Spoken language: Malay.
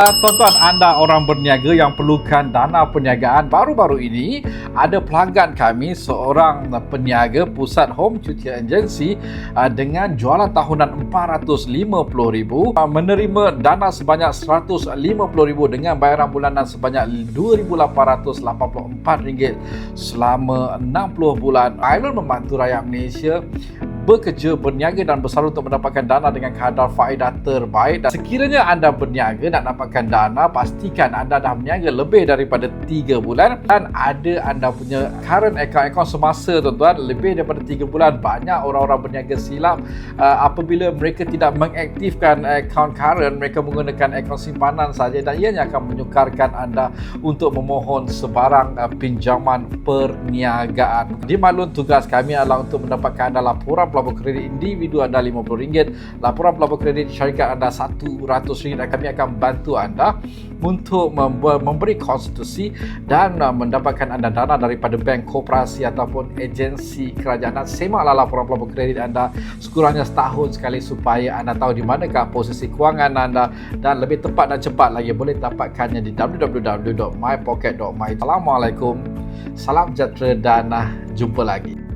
Uh, Tuan-tuan anda orang berniaga yang perlukan dana perniagaan baru-baru ini ada pelanggan kami seorang peniaga pusat home cuti agensi uh, dengan jualan tahunan RM450,000 uh, menerima dana sebanyak RM150,000 dengan bayaran bulanan sebanyak RM2,884 selama 60 bulan. Ailun membantu rakyat Malaysia bekerja, berniaga dan bersalut untuk mendapatkan dana dengan kadar faedah terbaik. Dan sekiranya anda berniaga nak dapatkan dana pastikan anda dah berniaga lebih daripada 3 bulan. Dan ada anda punya current account-account semasa tuan-tuan lebih daripada 3 bulan. Banyak orang-orang berniaga silap. Uh, apabila mereka tidak mengaktifkan account current mereka menggunakan account simpanan saja dan ianya akan menyukarkan anda untuk memohon sebarang uh, pinjaman perniagaan. Dimaklum tugas kami adalah untuk mendapatkan anda laporan pelabur kredit individu anda RM50, laporan pelabur kredit syarikat anda RM100 dan kami akan bantu anda untuk memberi konstitusi dan uh, mendapatkan anda dana daripada bank koperasi ataupun agensi kerajaan. Dan semaklah laporan pelabur kredit anda sekurangnya setahun sekali supaya anda tahu di manakah posisi kewangan anda dan lebih tepat dan cepat lagi. Boleh dapatkannya di www.mypocket.my Assalamualaikum. Salam sejahtera dan uh, jumpa lagi